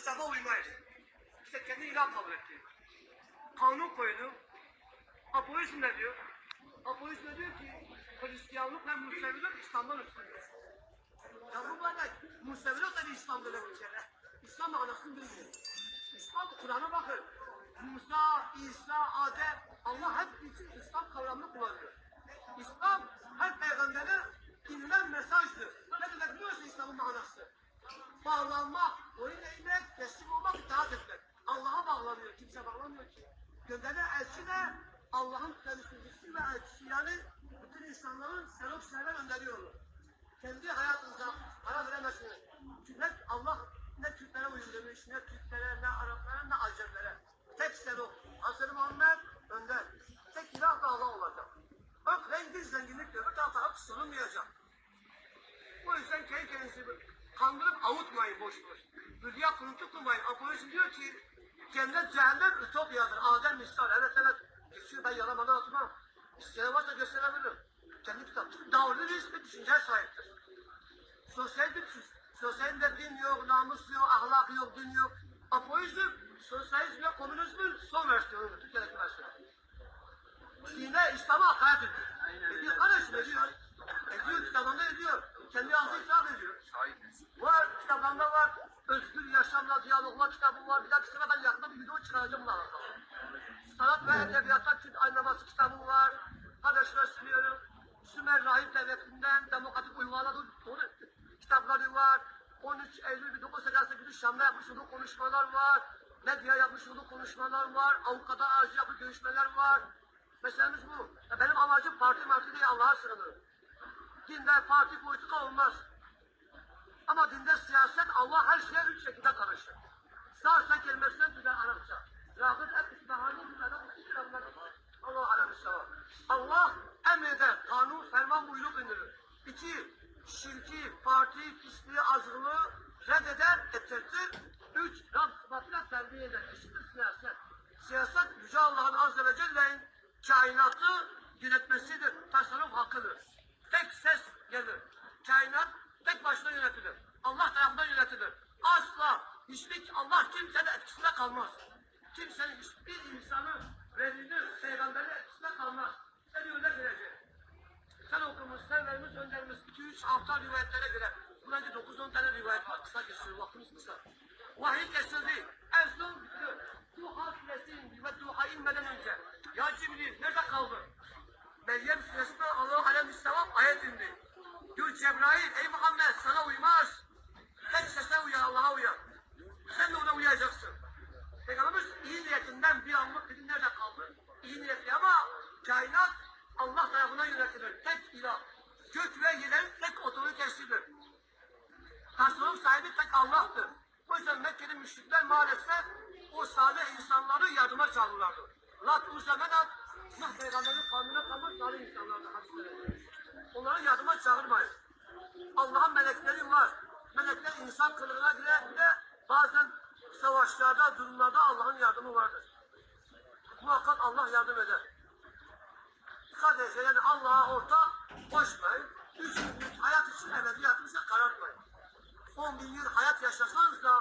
kitaba uymayız. İşte kendi ilah kabul etti. Kanun koydu. Apoizm ne diyor? Apoizm ne diyor ki Hristiyanlık ve Musevilik İslam'dan üstündür. Ya bu bana Musevilik de bir İslam bir kere. İslam anasını bilmiyor. İslam Kur'an'a bakın. Musa, İsa, Adem, Allah hep için İslam kavramını kullanıyor. İslam her peygambere inilen mesajdır. Ne demek biliyor musun İslam'ın manası? Bağlanmak, boyun eğmek, teslim olmak, itaat etmek. Allah'a bağlanıyor, kimse bağlanmıyor ki. Gönderilen elçi de Allah'ın temsilcisi ve elçisi yani bütün insanların sevap şeyler gönderiyor. Kendi hayatınıza para veremezsiniz. Çünkü Allah ne Türklere uyun demiş, ne Türklere, ne Araplara, ne Acemlere. Tek sevap. Hazreti Muhammed önder. Tek ilah da Allah olacak. Hak rengi zenginlik. Bir tarafta hak sınırmayacak. O yüzden kendi kendinizi kandırıp avutmayın boş boş. Rüya kuruntu kurmayın. Apolis diyor ki cennet cehennem ütopyadır. Adem misal. Evet evet. Geçiyor ben yalamadan atmam. İsteyen varsa gösterebilirim. Kendi kitap. Davranış bir düşünceye sahiptir. Sosyal bir düş- Sosyalde din yok, Özgür yaşamla diyaloglar kitabı var. Bir dakika ben yakında bir video çıkaracağım bununla alakalı. Sanat ve edebiyatta Türk aynaması kitabı var. Kardeşler sunuyorum. Sümer Rahip Devleti'nden demokratik uygulamalar doğru kitapları var. 13 Eylül 1988'de Şam'da yapmış olduğu konuşmalar var. Medya yapmış olduğu konuşmalar var. Avukata aracı yapıp görüşmeler var. Meselemiz bu. Ya benim amacım parti marti değil Allah'a sığınırım. Dinde parti politika olmaz. Ama dinde siyaset Allah her şeye üç şekilde karışır. Sarsa kelimesinden güzel Arapça. Rahmet et İsmahani güzel Allah alem sevap. Allah emreder, kanun, ferman, buyruk indirir. İki, şirki, parti, pisliği, azgınlığı reddeder, ettirtir. Üç, Rab sıfatıyla terbiye eder. Eşittir siyaset. Siyaset Yüce Allah'ın Azze ve Celle'nin kainatı yönetmesidir. Tasarruf hakkıdır. Tek ses gelir. Kainat tek başına yönetilir. Allah tarafından yönetilir. Hiçbir Allah kimsenin etkisinde kalmaz. Kimsenin hiçbir insanı velinin, peygamberin etkisinde kalmaz. Seni öyle görecek. Sen okumuş, serverimiz, önderimiz 2-3 hafta rivayetlere göre. Bu bence 9-10 tane rivayet var. Kısa kesiyor, vaktimiz kısa. Vahiy kesildi. En son bitti. Duha suresinin ve duha inmeden önce. Ya Cibril nerede kaldın? Meryem suresinde Allah aleyhisselam ayet indi. Diyor Cebrail, ey Muhammed sana uymaz. Tek sese uyan, Allah'a uyan. Sen de ona uyacaksın. Peygamberimiz iyi niyetinden bir anlık dedi nerede kaldı? İyi niyetli ama kainat Allah tarafından yönetilir. Tek ilah. Gök ve yerin tek otoritesidir. Tasarruf sahibi tek Allah'tır. O yüzden Mekke'li müşrikler maalesef o salih insanları yardıma çağırırlardı. Lat Uzemenat, Nuh Peygamber'in kavmine kalmış salih insanlardı. Onları yardıma çağırmayın. Allah'ın melekleri var. Melekler insan kılığına girer bile bazen savaşlarda, durumlarda Allah'ın yardımı vardır. Muhakkak Allah yardım eder. Sadece yani Allah'a orta koşmayın. Üç günlük hayat için ebediyatınızı karartmayın. 10 bin yıl hayat yaşasanız da